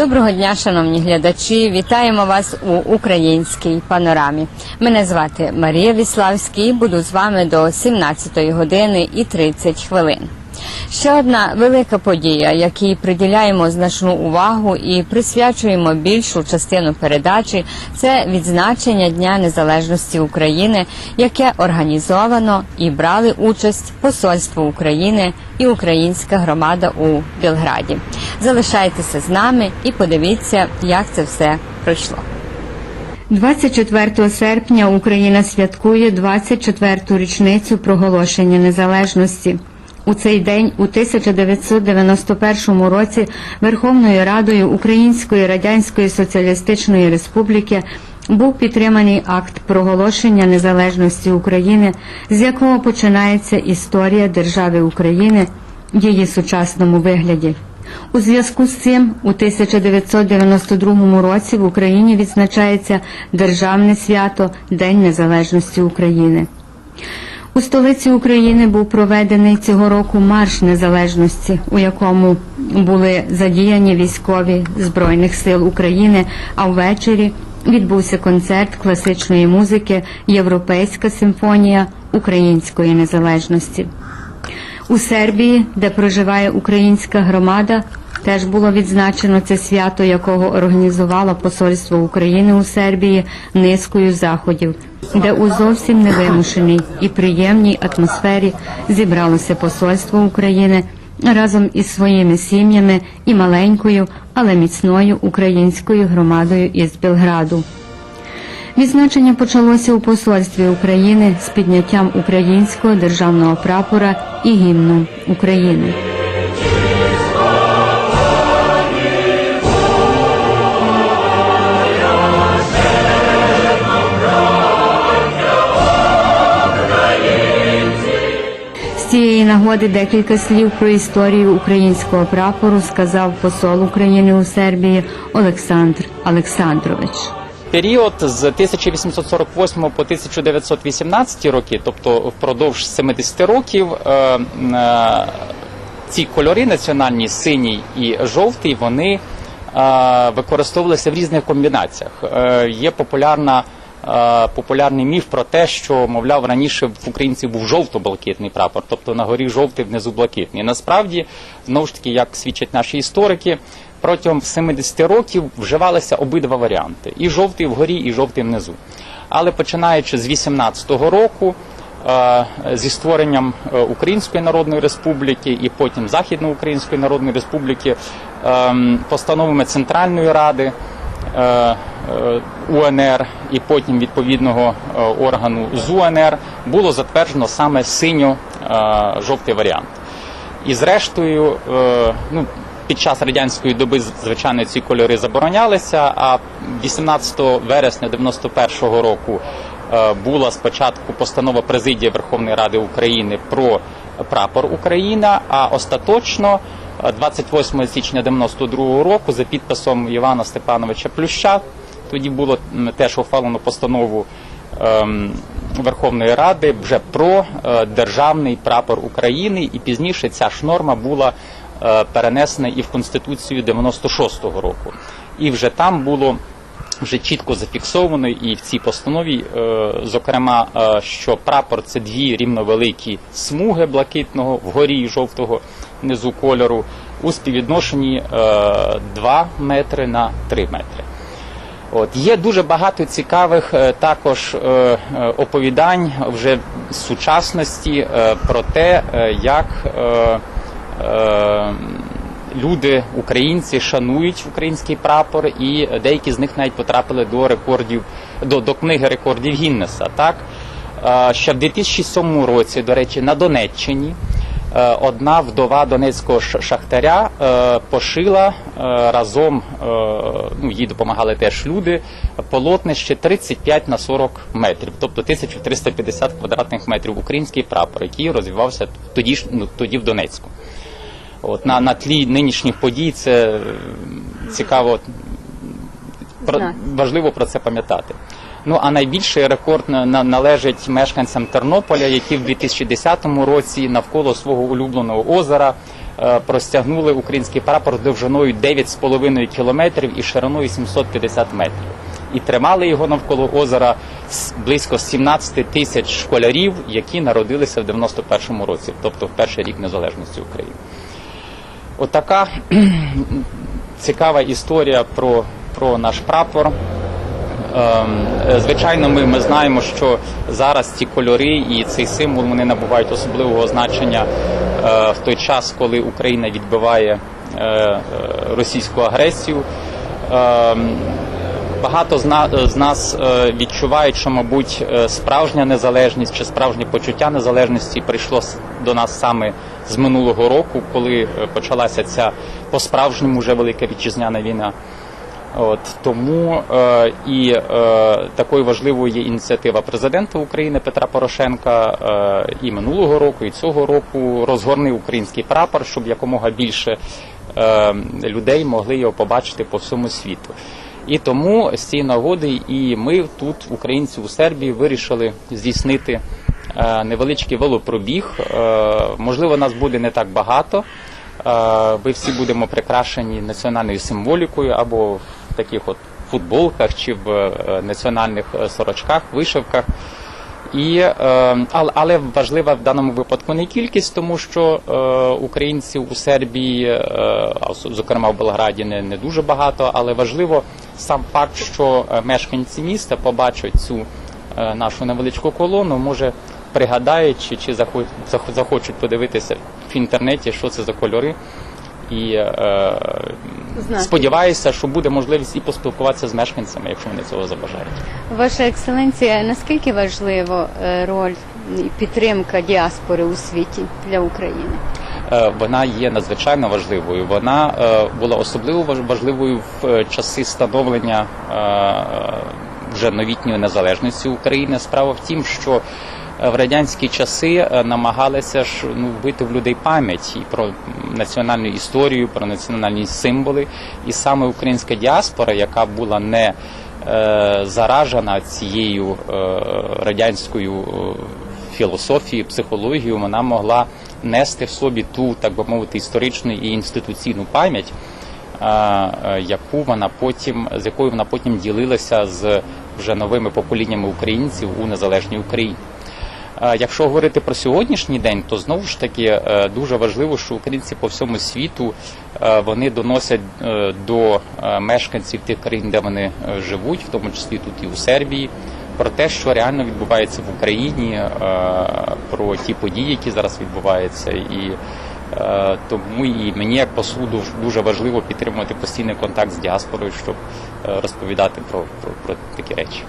Доброго дня, шановні глядачі! Вітаємо вас у українській панорамі. Мене звати Марія Віславський буду з вами до 17 години і 30 хвилин. Ще одна велика подія, якій приділяємо значну увагу і присвячуємо більшу частину передачі, це відзначення Дня Незалежності України, яке організовано і брали участь Посольство України і українська громада у Білграді. Залишайтеся з нами і подивіться, як це все пройшло. 24 серпня Україна святкує 24-ту річницю проголошення незалежності. У цей день, у 1991 році, Верховною Радою Української Радянської Соціалістичної Республіки був підтриманий акт проголошення незалежності України, з якого починається історія держави України в її сучасному вигляді. У зв'язку з цим у 1992 році в Україні відзначається Державне свято День Незалежності України. У столиці України був проведений цього року марш незалежності, у якому були задіяні військові Збройних сил України. А ввечері відбувся концерт класичної музики Європейська симфонія української незалежності. У Сербії, де проживає українська громада, теж було відзначено це свято, якого організувало Посольство України у Сербії низкою заходів, де у зовсім невимушеній і приємній атмосфері зібралося Посольство України разом із своїми сім'ями і маленькою, але міцною українською громадою із Белграду. Відзначення почалося у посольстві України з підняттям українського державного прапора і гімну України. Цієї нагоди декілька слів про історію українського прапору сказав посол України у Сербії Олександр Олександрович. Період з 1848 по 1918 роки, тобто впродовж 70 років, е, е, ці кольори національні, синій і жовтий, вони е, використовувалися в різних комбінаціях. Є популярна. Е, Популярний міф про те, що мовляв раніше в українців був жовто-блакитний прапор, тобто на горі жовтий, внизу блакитний. Насправді, знову ж таки, як свідчать наші історики, протягом 70 років вживалися обидва варіанти: і жовтий вгорі, і жовтий внизу. Але починаючи з 18-го року, е, зі створенням е, Української Народної Республіки і потім Західноукраїнської Народної Республіки, ем, постановами Центральної Ради. Е, е, УНР і потім відповідного е, органу з УНР було затверджено саме синьо-жовтий варіант. І зрештою, ну, під час радянської доби, звичайно, ці кольори заборонялися. А 18 вересня 91-го року була спочатку постанова президії Верховної Ради України про прапор Україна. А остаточно, 28 січня 92-го року, за підписом Івана Степановича Плюща, тоді було теж ухвалено постанову ем, Верховної Ради вже про е, державний прапор України, і пізніше ця ж норма була е, перенесена і в Конституцію 96-го року. І вже там було вже чітко зафіксовано і в цій постанові, е, зокрема, що прапор це дві рівновеликі смуги блакитного вгорі і жовтого внизу кольору у співвідношенні е, 2 метри на 3 метри. От є дуже багато цікавих е, також е, е, оповідань вже з сучасності е, про те, е, як е, е, люди, українці, шанують український прапор, і деякі з них навіть потрапили до рекордів до, до книги рекордів Гіннеса. Так Е, ще в 2007 році, до речі, на Донеччині. Е, Одна вдова донецького шахтаря е, пошила е, разом, ну їй допомагали теж люди, полотнище 35 на 40 метрів, тобто 1350 квадратних метрів український прапор, який розвивався тоді ж ну, тоді в Донецьку. От на, на тлі нинішніх подій це цікаво про, важливо про це пам'ятати. Ну а найбільший рекорд на, на- належить мешканцям Тернополя, які в 2010 році навколо свого улюбленого озера е, простягнули український прапор довжиною 9,5 кілометрів і шириною 750 метрів. І тримали його навколо озера близько 17 тисяч школярів, які народилися в 91-му році, тобто в перший рік незалежності України. Отака цікава історія про, про наш прапор. Ем, е, Звичайно, ми, ми знаємо, що зараз ці кольори і цей символ вони набувають особливого значення е, в той час, коли Україна відбиває е, російську агресію. Ем, Багато з нас відчувають, що, мабуть, справжня незалежність чи справжнє почуття незалежності прийшло до нас саме з минулого року, коли почалася ця по-справжньому вже велика вітчизняна війна. От тому е, і е, такою важливою є ініціатива президента України Петра Порошенка е, і минулого року, і цього року розгорни український прапор, щоб якомога більше е, людей могли його побачити по всьому світу. І тому з цієї нагоди і ми тут, українці у Сербії, вирішили здійснити е, невеличкий велопробіг. Е, можливо, нас буде не так багато. Е, Ми всі будемо прикрашені національною символікою або таких от футболках чи в е, національних е, сорочках, вишивках. І, е, але, важлива в даному випадку не кількість, тому що українців у Сербії, зокрема в Белграді, не, не дуже багато, але важливо сам факт, що мешканці міста побачать цю нашу невеличку колону, може пригадають чи, чи захо- захо- захочуть подивитися в інтернеті, що це за кольори. І е, сподіваюся, що буде можливість і поспілкуватися з мешканцями, якщо вони цього забажають. Ваша екселенція, наскільки важлива е, роль і підтримка діаспори у світі для України? Е, вона є надзвичайно важливою. Вона е, була особливо важ- важливою в е, часи становлення е, вже новітньої незалежності України. Справа в тім, що е, в радянські часи е, намагалися ж ну вбити в людей пам'ять і про національну історію, про національні символи. І саме українська діаспора, яка була не е, заражена цією е, радянською е, філософію, психологію, вона могла нести в собі ту, так би мовити, історичну і інституційну пам'ять, е, е, яку вона потім, з якою вона потім ділилася з вже новими поколіннями українців у незалежній Україні. Якщо говорити про сьогоднішній день, то знову ж таки е, дуже важливо, що українці по всьому світу е, вони доносять е, до мешканців тих країн, де вони живуть, в тому числі тут і у Сербії, про те, що реально відбувається в Україні, про ті події, які зараз відбуваються, і тому і мені як послу дуже важливо підтримувати постійний контакт з діаспорою, щоб розповідати про, про, про такі речі.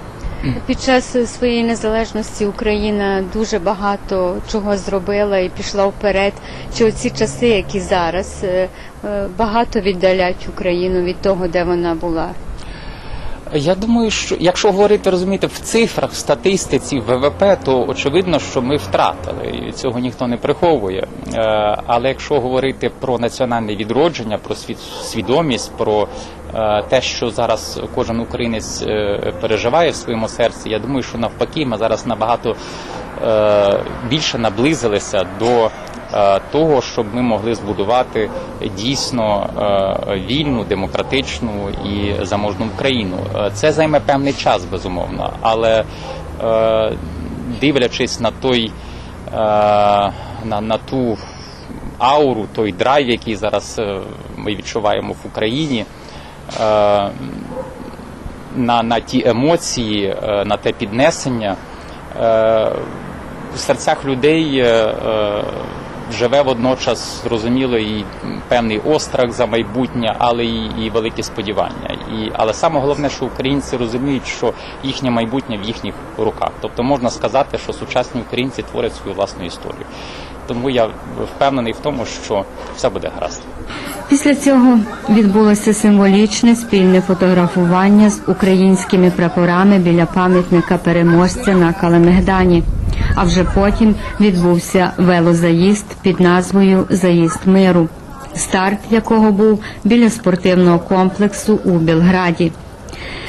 Під час своєї незалежності Україна дуже багато чого зробила і пішла вперед. Чи оці часи, які зараз, е, е, багато віддалять Україну від того, де вона була? Я думаю, що якщо говорити, розумієте, в цифрах, в статистиці, в ВВП, то очевидно, що ми втратили, і цього ніхто не приховує. Е, Але якщо говорити про національне відродження, про свідомість, про е, те, що зараз кожен українець е, переживає в своєму серці, я думаю, що навпаки, ми зараз набагато більше наблизилися до того, щоб ми могли збудувати дійсно е, вільну, демократичну і заможну Україну. Е, Це займе певний час, безумовно, але е, дивлячись на той е, на, на ту ауру, той драйв, який зараз е, ми відчуваємо в Україні. е, На, на ті емоції, е, на те піднесення е, в серцях людей е, е, живе водночас зрозуміло і певний острах за майбутнє, але і, і великі сподівання. І, але саме головне, що українці розуміють, що їхнє майбутнє в їхніх руках. Тобто можна сказати, що сучасні українці творять свою власну історію. Тому я впевнений в тому, що все буде гаразд. Після цього відбулося символічне спільне фотографування з українськими прапорами біля пам'ятника переможця на Калемегдані. А вже потім відбувся велозаїзд під назвою Заїзд миру, старт якого був біля спортивного комплексу у Білграді,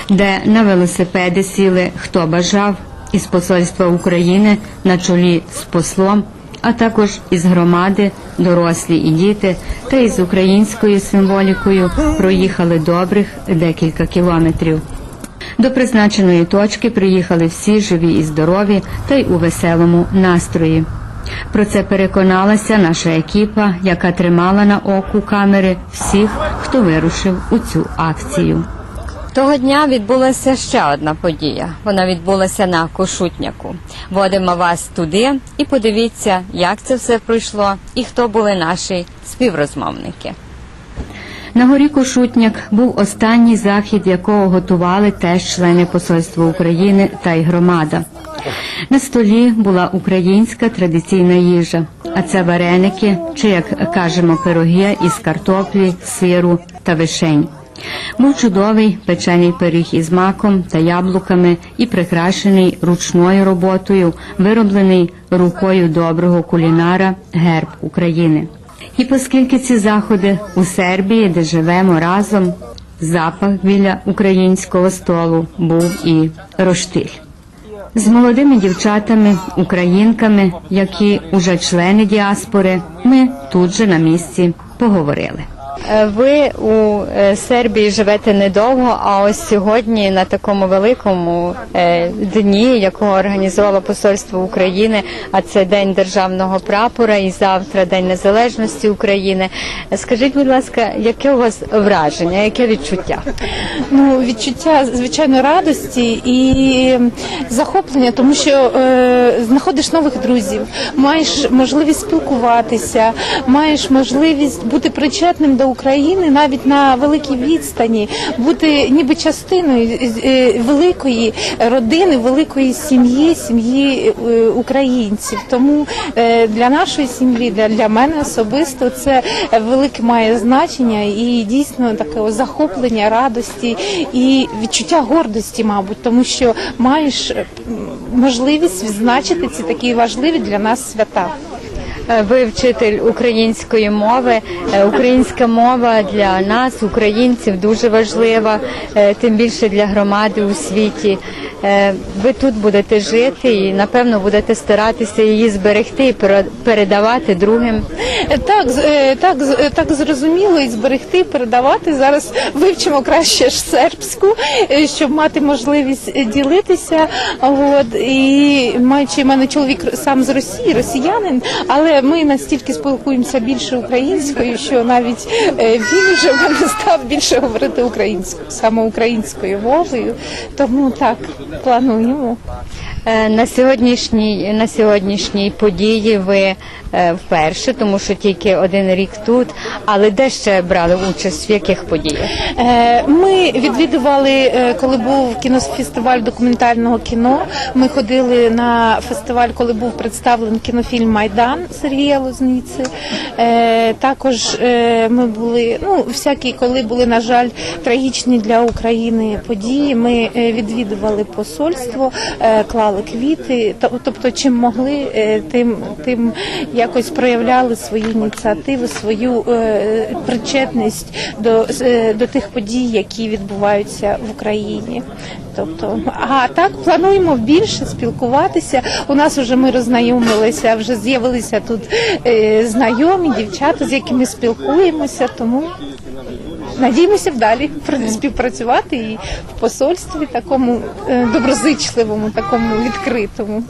де на велосипеди сіли хто бажав із посольства України на чолі з послом а також із громади, дорослі і діти, та із українською символікою проїхали добрих декілька кілометрів. До призначеної точки приїхали всі живі і здорові та й у веселому настрої. Про це переконалася наша екіпа, яка тримала на оку камери всіх, хто вирушив у цю акцію. Того дня відбулася ще одна подія. Вона відбулася на Кошутняку. Водимо вас туди і подивіться, як це все пройшло і хто були наші співрозмовники. На горі Кошутняк був останній захід, якого готували теж члени Посольства України та й громада. На столі була українська традиційна їжа, а це вареники, чи як кажемо, пироги із картоплі, сиру та вишень. Був чудовий печений пиріг із маком та яблуками і прикрашений ручною роботою, вироблений рукою доброго кулінара герб України. І оскільки ці заходи у Сербії, де живемо разом, запах біля українського столу був і роштиль. З молодими дівчатами, українками, які уже члени діаспори, ми тут же на місці поговорили. Е, Ви у е, Сербії живете недовго, а ось сьогодні на такому великому е, дні, якого організувало Посольство України, а це День державного прапора і завтра День Незалежності України. Скажіть, будь ласка, яке у вас враження, яке відчуття? Ну, відчуття звичайно радості і захоплення, тому що е, знаходиш нових друзів, маєш можливість спілкуватися, маєш можливість бути причетним до України навіть на великій відстані, бути ніби частиною е, великої родини, великої сім'ї, сім'ї е, українців. Тому е, для нашої сім'ї, для мене особисто, це велике має значення і дійсно таке захоплення, радості і відчуття гордості, мабуть, тому що маєш можливість відзначити ці такі важливі для нас свята. Е, Ви вчитель української мови. Е, Українська мова для нас, українців, дуже важлива, е, тим більше для громади у світі. Ви тут будете жити і напевно будете старатися її зберегти і передавати другим. Так, так, так зрозуміло і зберегти, передавати. Зараз вивчимо краще ж сербську, щоб мати можливість ділитися. От і маючи мене чоловік сам з Росії, росіянин, але ми настільки спілкуємося більше українською, що навіть е, він вже в мене став більше говорити українською, саме українською мовою. Тому так плануємо. Е, На сьогоднішній на сьогоднішній події ви е, вперше, тому що тільки один рік тут. Але де ще брали участь? В яких подіях? Е, Ми відвідували, е, коли був кінофестиваль документального кіно. Ми ходили на фестиваль, коли був представлений кінофільм Майдан Сергія Лозниці. Е, Також е, ми були, ну всякі, коли були, на жаль, трагічні для України події. Ми е, відвідували посольство, е, клали квіти. Тоб- Тобто, чим могли, е, тим тим якось проявляли свої ініціативи, свою е, причетність до, е, до тих подій, які відбуваються в Україні. Тобто, а так плануємо більше спілкуватися. У нас вже ми роззнайомилися, вже з'явилися тут е, знайомі дівчата, з якими спілкуємося. Тому надіємося вдалі співпрацювати і в посольстві такому е, доброзичливому, такому відкритому.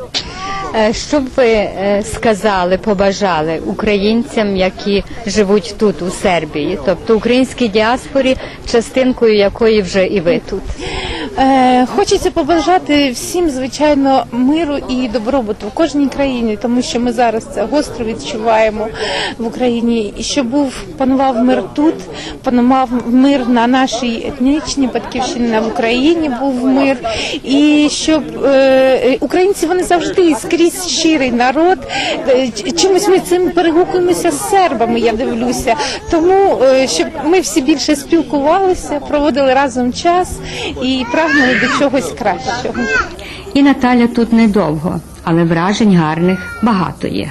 Е, Що б ви е, сказали, побажали українцям, які живуть тут у Сербії, тобто українській діаспорі, частинкою якої вже і ви тут? Е, хочеться побажати всім, звичайно, миру і добробуту в кожній країні, тому що ми зараз це гостро відчуваємо в Україні. І щоб був панував мир тут, панував мир на нашій етнічній батьківщині, в Україні був мир, і щоб е, українці вони завжди скрізь щирий народ. Е, Чимось ми цим перегукуємося з сербами. Я дивлюся. Тому е, щоб ми всі більше спілкувалися, проводили разом час і прагнули до чогось кращого. І Наталя тут недовго, але вражень гарних багато є.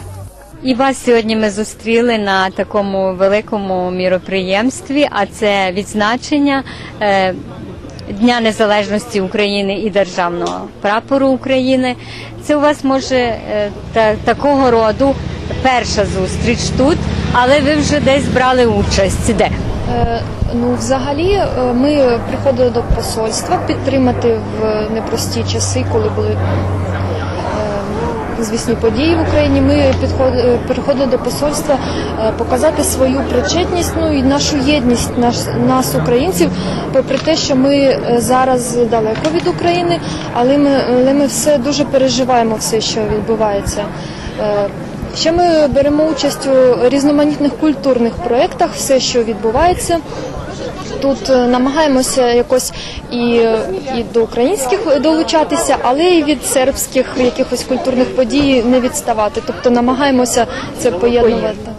І вас сьогодні ми зустріли на такому великому міроприємстві, а це відзначення е, Дня Незалежності України і Державного прапору України. Це у вас може е, та, такого роду перша зустріч тут, але ви вже десь брали участь. Де? Е, Ну, взагалі, е, ми приходили до посольства підтримати в непрості часи, коли були е, звісні події в Україні. Ми е, приходили до посольства е, показати свою причетність, ну і нашу єдність наш, нас, українців, попри те, що ми е, зараз далеко від України, але ми, але ми все дуже переживаємо все, що відбувається. Ще ми беремо участь у різноманітних культурних проєктах, все, що відбувається. Тут е, намагаємося якось і, і до українських долучатися, але і від сербських якихось культурних подій не відставати. Тобто намагаємося це поєднувати.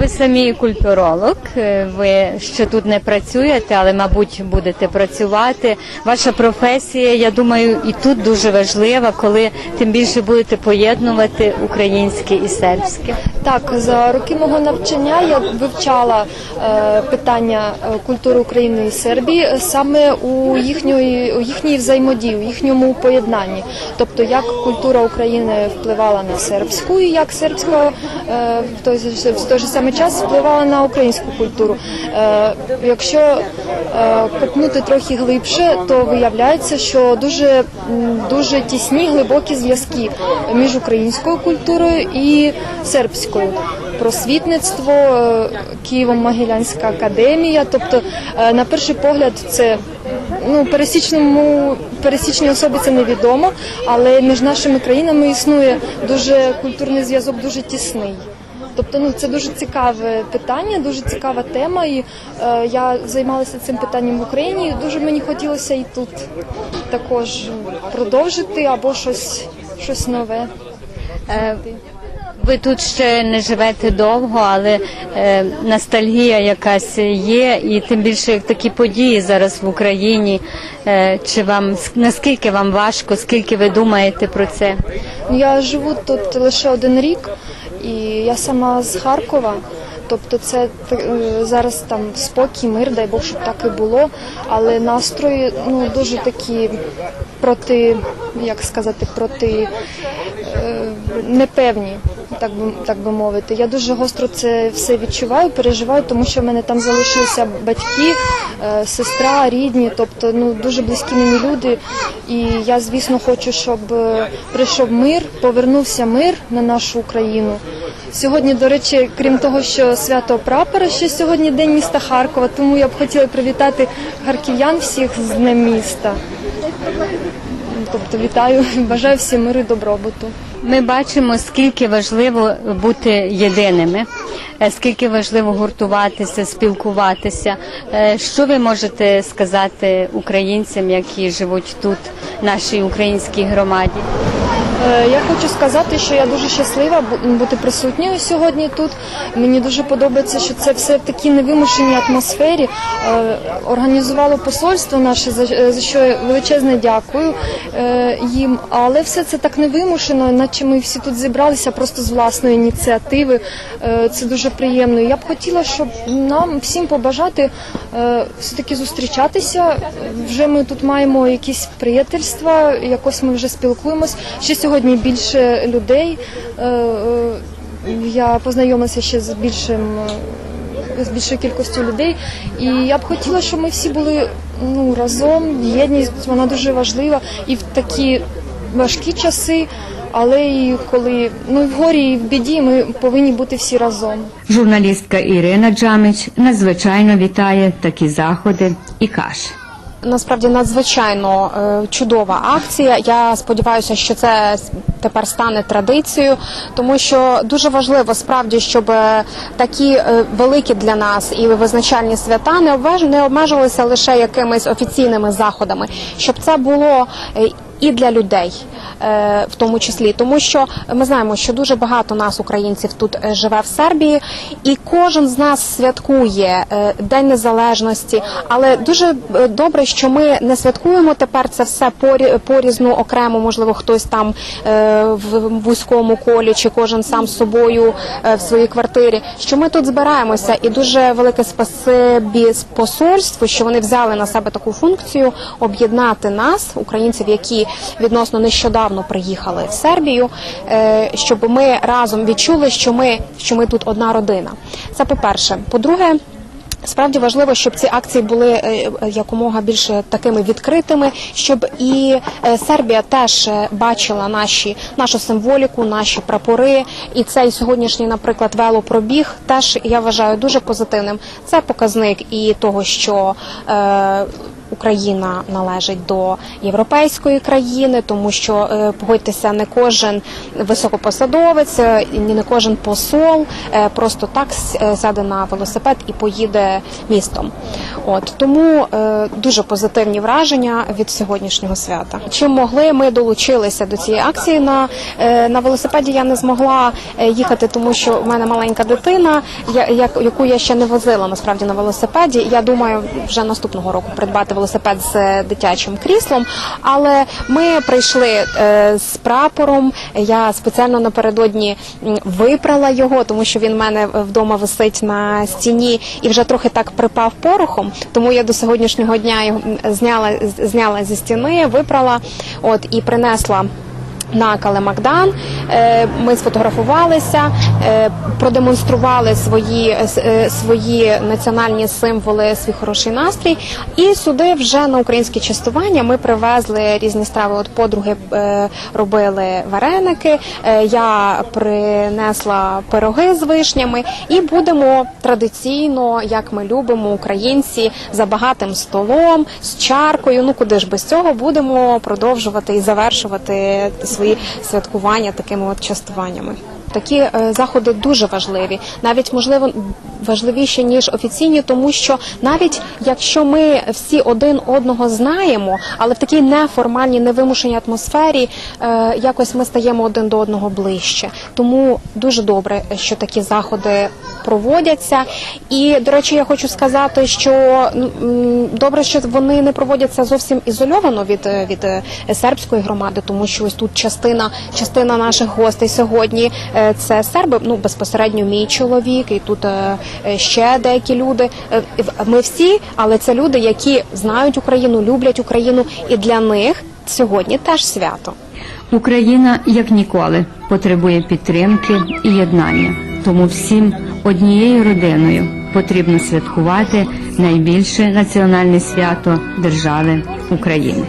Ви самі культуролог, е, ви ще тут не працюєте, але, мабуть, будете працювати. Ваша професія, я думаю, і тут дуже важлива, коли тим більше будете поєднувати українське і сербське. Так, за роки мого навчання я вивчала е, питання е, культури України і Сербії е, саме у їхньої у їхній взаємодії, у їхньому поєднанні. Тобто, як культура України впливала на сербську, і як сербська е, в той в той же самий час впливала на українську культуру. Е, якщо е, копнути трохи глибше, то виявляється, що дуже дуже тісні глибокі зв'язки між українською культурою і сербською. Просвітництво, е, Києво-Могилянська академія. Тобто, е, на перший погляд, це ну пересічному пересічній особі це невідомо, але між нашими країнами існує дуже культурний зв'язок, дуже тісний. Тобто, ну це дуже цікаве питання, дуже цікава тема. І е, я займалася цим питанням в Україні. і Дуже мені хотілося і тут також продовжити або щось, щось нове. Е, Ви тут ще не живете довго, але е, ностальгія якась є, і тим більше як такі події зараз в Україні. Е, чи вам наскільки вам важко, скільки ви думаєте про це? Ну, Я живу тут лише один рік, і я сама з Харкова. Тобто це е, зараз там спокій, мир, дай Бог, щоб так і було. Але настрої ну дуже такі проти, як сказати, проти е, непевні, так би так би мовити. Я дуже гостро це все відчуваю, переживаю, тому що в мене там залишилися батьки, е, сестра, рідні, тобто ну дуже близькі мені люди. І я, звісно, хочу, щоб е, прийшов мир, повернувся мир на нашу Україну. Сьогодні, до речі, крім того, що свято прапора, що сьогодні день міста Харкова, тому я б хотіла привітати харків'ян всіх з Днем міста. Тобто вітаю, бажаю всім миру і добробуту. Ми бачимо, скільки важливо бути єдиними, е, скільки важливо гуртуватися, спілкуватися. Е, Що ви можете сказати українцям, які живуть тут, нашій українській громаді? Е, Я хочу сказати, що я дуже щаслива бути присутньою сьогодні тут. Мені дуже подобається, що це все в такій невимушеній атмосфері. Е, Організувало посольство наше, за е, що я величезне дякую їм. Але все це так невимушено, наче ми всі тут зібралися просто з власної ініціативи. Це дуже приємно. Я б хотіла, щоб нам всім побажати все-таки зустрічатися. Вже ми тут маємо якісь приятельства, якось ми вже спілкуємось. Сьогодні більше людей. Е, е, Я познайомилася ще з більшим. е, З більшою кількістю людей, і я б хотіла, щоб ми всі були ну разом. Єдність вона дуже важлива і в такі важкі часи, але і коли ну в горі, і в біді ми повинні бути всі разом. Журналістка Ірина Джамич надзвичайно вітає такі заходи і каже. Насправді надзвичайно е, чудова акція. Я сподіваюся, що це тепер стане традицією, тому що дуже важливо справді, щоб е, такі е, великі для нас і визначальні свята не обмеж- не обмежувалися лише якимись офіційними заходами, щоб це було і для людей. е, В тому числі, тому що ми знаємо, що дуже багато нас, українців, тут е, живе в Сербії, і кожен з нас святкує е, День Незалежності. Але дуже добре, що ми не святкуємо тепер це все порі- порізну окремо. Можливо, хтось там в вузькому колі, чи кожен сам з собою в своїй квартирі. Що ми тут збираємося, і дуже велике спасибі посольству, що вони взяли на себе таку функцію об'єднати нас, українців, які відносно нещодавно приїхали в Сербію, е, щоб ми разом відчули, що ми, що ми тут одна родина. Це по-перше. По-друге, Справді важливо, щоб ці акції були е, якомога більше такими відкритими, щоб і е, Сербія теж е, бачила наші нашу символіку, наші прапори. І цей сьогоднішній, наприклад, велопробіг теж я вважаю дуже позитивним. Це показник і того, що е, Україна належить до європейської країни, тому що е, погодьтеся, не кожен високопосадовець, е, не кожен посол е, просто так сяде на велосипед і поїде містом. От тому дуже позитивні враження від сьогоднішнього свята. Чим могли, ми долучилися до цієї акції. На, на велосипеді я не змогла їхати, тому що в мене маленька дитина, я, яку я ще не возила насправді на велосипеді. Я думаю, вже наступного року придбати велосипед з е, дитячим кріслом. Але ми прийшли е, з прапором. Я спеціально напередодні випрала його, тому що він в мене вдома висить на стіні і вже трохи так припав порохом. Тому я до сьогоднішнього дня його зняла зняла зі стіни, випрала, от і принесла. На Калемакдан Е, ми сфотографувалися, е, продемонстрували свої, е, свої національні символи, свій хороший настрій. І сюди вже на українське частування ми привезли різні страви. От подруги робили вареники. Я принесла пироги з вишнями, і будемо традиційно, як ми любимо, українці, за багатим столом, з чаркою. Ну куди ж без цього будемо продовжувати і завершувати свої святкування такими от частуваннями. Такі е, заходи дуже важливі, навіть можливо важливіші ніж офіційні, тому що навіть якщо ми всі один одного знаємо, але в такій неформальній, невимушеній атмосфері е, якось ми стаємо один до одного ближче. Тому дуже добре, що такі заходи проводяться. І до речі, я хочу сказати, що ну, добре, що вони не проводяться зовсім ізольовано від, е, від е, сербської громади, тому що ось тут частина частина наших гостей сьогодні е, це серби. Ну безпосередньо мій чоловік, і тут ще деякі люди. Е, Ми всі, але це люди, які знають Україну, люблять Україну, і для них сьогодні теж свято. Україна як ніколи потребує підтримки і єднання. Тому всім однією родиною потрібно святкувати найбільше національне свято держави України.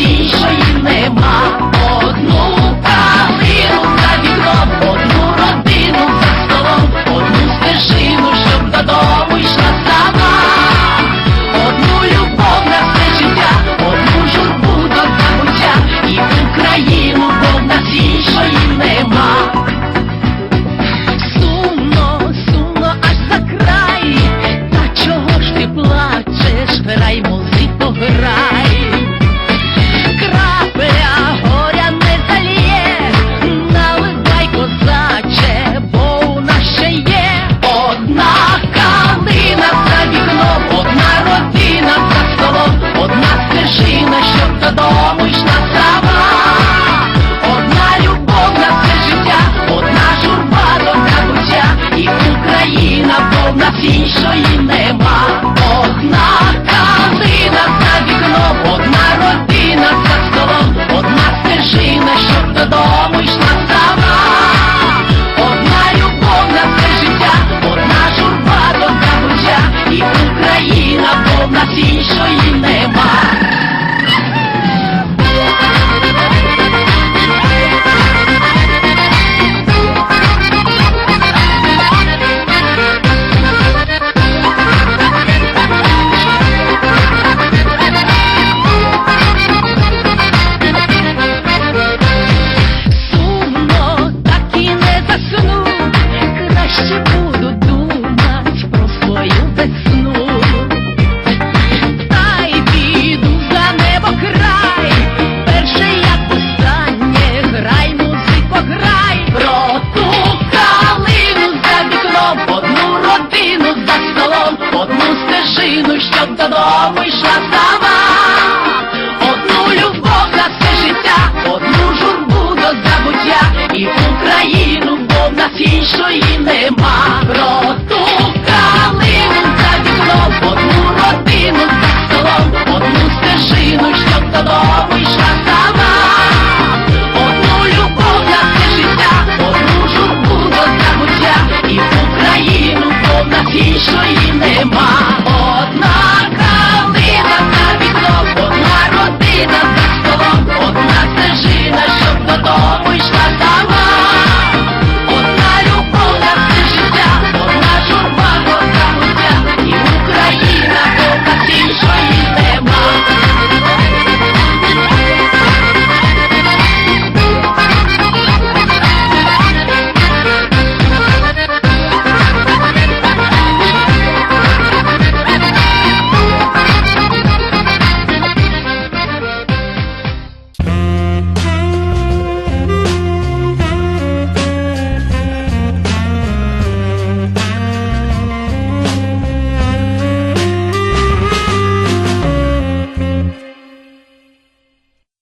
Іншої нема. Іншої нема. Одна калина за вікном, одна родина за столом, одна стежина, щоб додому